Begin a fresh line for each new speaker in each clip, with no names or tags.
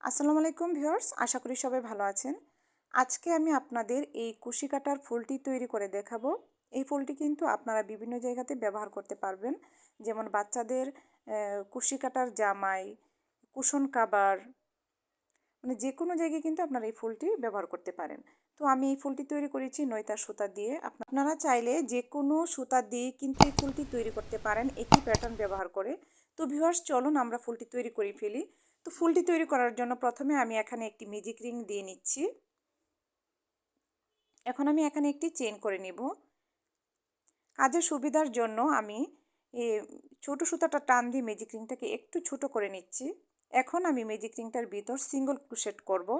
আসসালামু আলাইকুম ভিউয়ার্স, আশা করি সবাই ভালো আছেন। আজকে আমি আপনাদের এই কুশি কাটার ফুলটি তৈরি করে দেখাবো। এই ফুলটি কিন্তু আপনারা বিভিন্ন জায়গাতে ব্যবহার করতে পারবেন। যেমন বাচ্চাদের কুশি কাটার জামাই, কুশন কাবার মানে যে কোনো জায়গায় কিন্তু আপনারা এই ফুলটি ব্যবহার করতে পারেন। তো আমি এই ফুলটি তৈরি করেছি নয়তা সুতা দিয়ে। আপনারা চাইলে যে কোনো সুতা দিয়ে কিন্তু এই ফুলটি তৈরি করতে পারেন। একই প্যাটার্ন ব্যবহার করে। তো ভিউয়ার্স, চলুন আমরা ফুলটি তৈরি করে ফেলি। তো ফুলটি তৈরি করার জন্য প্রথমে আমি এখানে একটি ম্যাজিক রিং দিয়ে নিচ্ছি। এখন আমি এখানে একটি চেন করে নিব। কাজের সুবিধার জন্য আমি ছোটো সুতাটা টান দিয়ে ম্যাজিক রিংটাকে একটু ছোট করে নিচ্ছি। এখন আমি ম্যাজিক রিংটার ভিতর সিঙ্গল ক্রুশেট করব।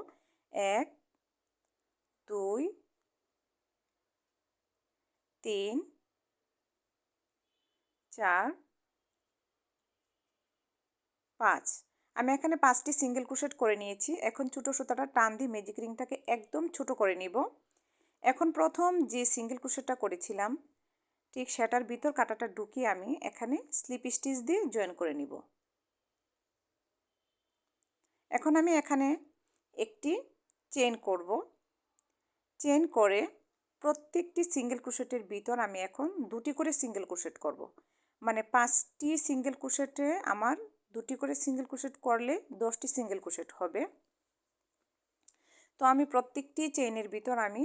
এক, দুই, তিন, চার, পাঁচ। আমি এখানে পাঁচটি সিঙ্গেল ক্রুশেট করে নিয়েছি। এখন ছোটো সুতাটা টান দিয়ে ম্যাজিক রিংটাকে একদম ছোট করে নিব। এখন প্রথম যে সিঙ্গেল ক্রুশেটটা করেছিলাম, ঠিক সেটার ভিতর কাটাটা ঢুকিয়ে আমি এখানে স্লিপ স্টিচ দিয়ে জয়েন করে নিব। এখন আমি এখানে একটি চেন করব। চেন করে প্রত্যেকটি সিঙ্গেল ক্রুশেটের ভিতর আমি এখন দুটি করে সিঙ্গেল ক্রুশেট করব। মানে পাঁচটি সিঙ্গেল ক্রুশেটে আমার দুটি করে সিঙ্গেল ক্রোশেট করলে দশটি সিঙ্গেল ক্রোশেট হবে। তো আমি প্রত্যেকটি চেইনের ভিতর আমি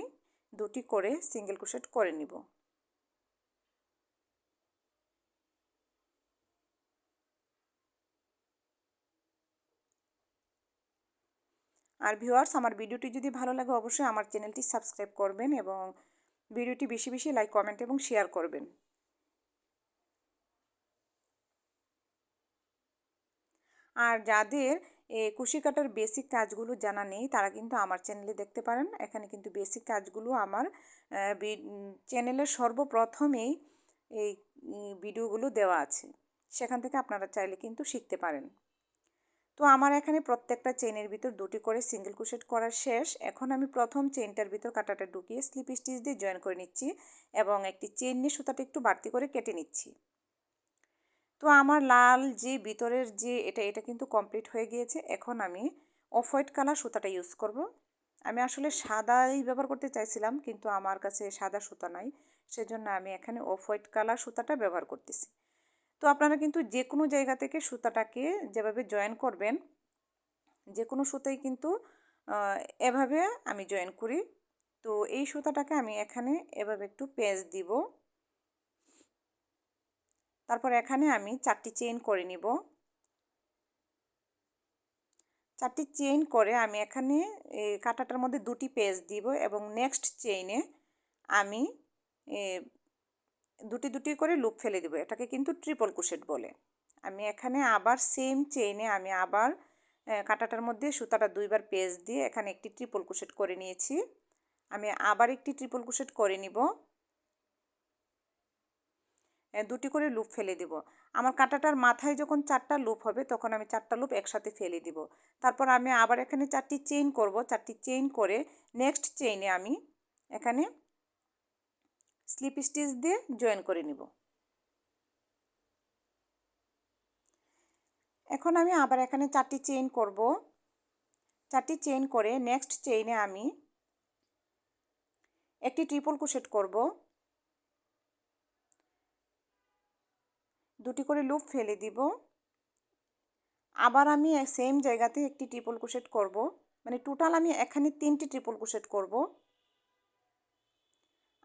দুটি করে সিঙ্গেল ক্রোশেট করে নিব। আর ভিউয়ার্স আমার ভিডিওটি যদি ভালো লাগে অবশ্যই আমার চ্যানেলটি সাবস্ক্রাইব করবেন এবং ভিডিওটি বেশি বেশি লাইক কমেন্ট এবং শেয়ার করবেন। আর যাদের কুশি কাটার বেসিক কাজগুলো জানা নেই, তারা কিন্তু আমার চ্যানেলে দেখতে পারেন। এখানে কিন্তু বেসিক কাজগুলো আমার চ্যানেলের সর্বপ্রথমেই এই ভিডিওগুলো দেওয়া আছে। সেখান থেকে আপনারা চাইলে কিন্তু শিখতে পারেন। তো আমার এখানে প্রত্যেকটা চেনের ভিতর দুটি করে সিঙ্গেল কুশেট করা শেষ। এখন আমি প্রথম চেনটার ভিতর কাটাটা ঢুকিয়ে স্লিপ স্টিচ দিয়ে জয়েন করে নিচ্ছি এবং একটি চেন নিয়ে সুতাটা একটু বাড়তি করে কেটে নিচ্ছি। তো আমার লাল যে ভিতরের যে এটা এটা কিন্তু কমপ্লিট হয়ে গিয়েছে। এখন আমি অফ হোয়াইট কালার সুতাটা ইউজ করব। আমি আসলে সাদাই ব্যবহার করতে চাইছিলাম, কিন্তু আমার কাছে সাদা সুতা নাই। সেজন্য আমি এখানে অফ হোয়াইট কালার সুতাটা ব্যবহার করতেছি। তো আপনারা কিন্তু যে কোনো জায়গা থেকে সুতাটাকে যেভাবে জয়েন করবেন যে কোনো সুতাই কিন্তু এভাবে আমি জয়েন করি। তো এই সুতাটাকে আমি এখানে এভাবে একটু পেঁচ দিব। তারপর এখানে আমি চারটি চেইন করে নিব। চারটি চেইন করে আমি এখানে কাটাটার মধ্যে দুটি পেজ দিব এবং নেক্সট চেইনে আমি দুটি দুটি করে লুপ ফেলে দেবো। এটাকে কিন্তু ট্রিপল কুশেট বলে। আমি এখানে আবার সেম চেইনে আমি আবার কাটাটার মধ্যে সুতাটা দুইবার পেজ দিয়ে এখানে একটি ট্রিপল কুশেট করে নিয়েছি। আমি আবার একটি ট্রিপল কুশেট করে নিব। দুটি করে লুপ ফেলে দিব। আমার কাঁটাটার মাথায় যখন চারটা লুপ হবে, তখন আমি চারটা লুপ একসাথে ফেলে দিব। তারপর আমি আবার এখানে চারটি চেইন করব। চারটি চেইন করে নেক্সট চেইনে আমি এখানে স্লিপ স্টিচ দিয়ে জয়েন করে নিব। এখন আমি আবার এখানে চারটি চেইন করব। চারটি চেইন করে নেক্সট চেইনে আমি একটি ট্রিপল কুশেট করব। দুটি করে লুপ ফেলে দিব। আবার আমি সেম জায়গাতে একটি ট্রিপল কুশেট করব। মানে টোটাল আমি এখানে তিনটি ট্রিপল কুশেট করব।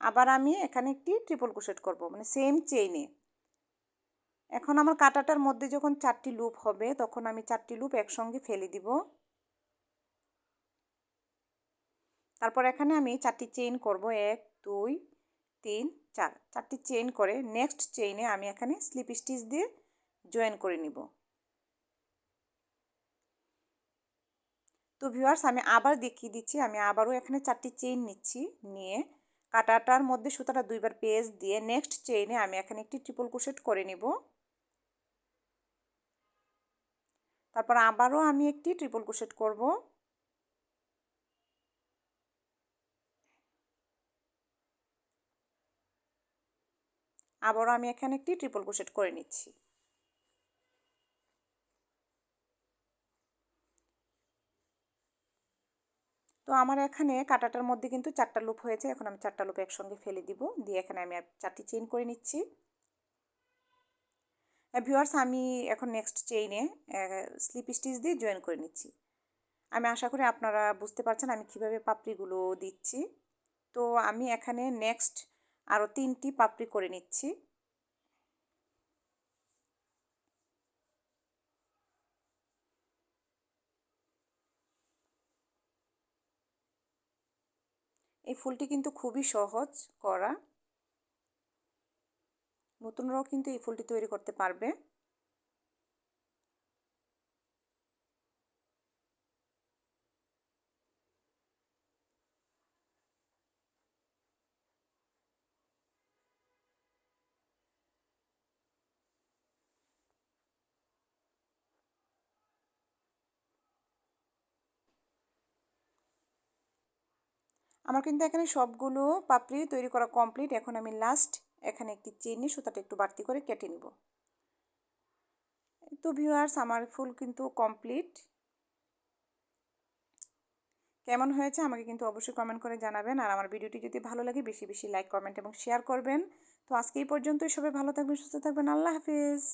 আবার আমি এখানে একটি ট্রিপল কুশেট করব মানে সেম চেইনে এখন আমার কাটাটার মধ্যে যখন চারটি লুপ হবে, তখন আমি চারটি লুপ একসঙ্গে ফেলে দিব। তারপর এখানে আমি চারটি চেইন করব, এক, দুই তিন, চার, চারটি চেইন করে নেক্সট চেইনে আমি এখানে স্লিপ স্টিচ দিয়ে জয়েন করে নিব। তো ভিউয়ার্স আমি আবার দেখিয়ে দিচ্ছি, আমি আবারও এখানে চারটি চেইন নিচ্ছি, নিয়ে কাটাটার মধ্যে সুতাটা দুইবার পেজ দিয়ে নেক্সট চেইনে আমি এখানে একটি ট্রিপল কুশেট করে নিব। তারপর আবারও আমি একটি ট্রিপল কুশেট করব। আবারও আমি এখানে একটি ট্রিপল ক্রোশেট করে নিচ্ছি। তো আমার এখানে কাটাটার মধ্যে কিন্তু চারটা লুপ হয়েছে, এখন আমি চারটা লুপ একসঙ্গে ফেলে দিব, দিয়ে এখানে আমি চারটি চেইন করে নিচ্ছি। ভিউয়ার্স আমি এখন নেক্সট চেইনে স্লিপ স্টিচ দিয়ে জয়েন করে নিচ্ছি। আমি আশা করি আপনারা বুঝতে পারছেন আমি কীভাবে পাপড়িগুলো দিচ্ছি। তো আমি এখানে নেক্সট আরও তিনটি পাপড়ি করে নিচ্ছি। এই ফুলটি কিন্তু খুবই সহজ করা। নতুনরাও কিন্তু এই ফুলটি তৈরি করতে পারবে। আমার কিন্তু এখানে সবগুলো পাপড়ি তৈরি করা কমপ্লিট এখন আমি লাস্ট এখানে একটি চেন সুতাটা একটু বাড়তি করে কেটে নিব। তো ভিউয়ার্স আমার ফুল কিন্তু কমপ্লিট কেমন হয়েছে আমাকে কিন্তু অবশ্যই কমেন্ট করে জানাবেন। আর আমার ভিডিওটি যদি ভালো লাগে, বেশি বেশি লাইক কমেন্ট এবং শেয়ার করবেন। তো আজকে এই পর্যন্তই। সবাই ভালো থাকবেন, সুস্থ থাকবেন। আল্লাহ হাফিজ।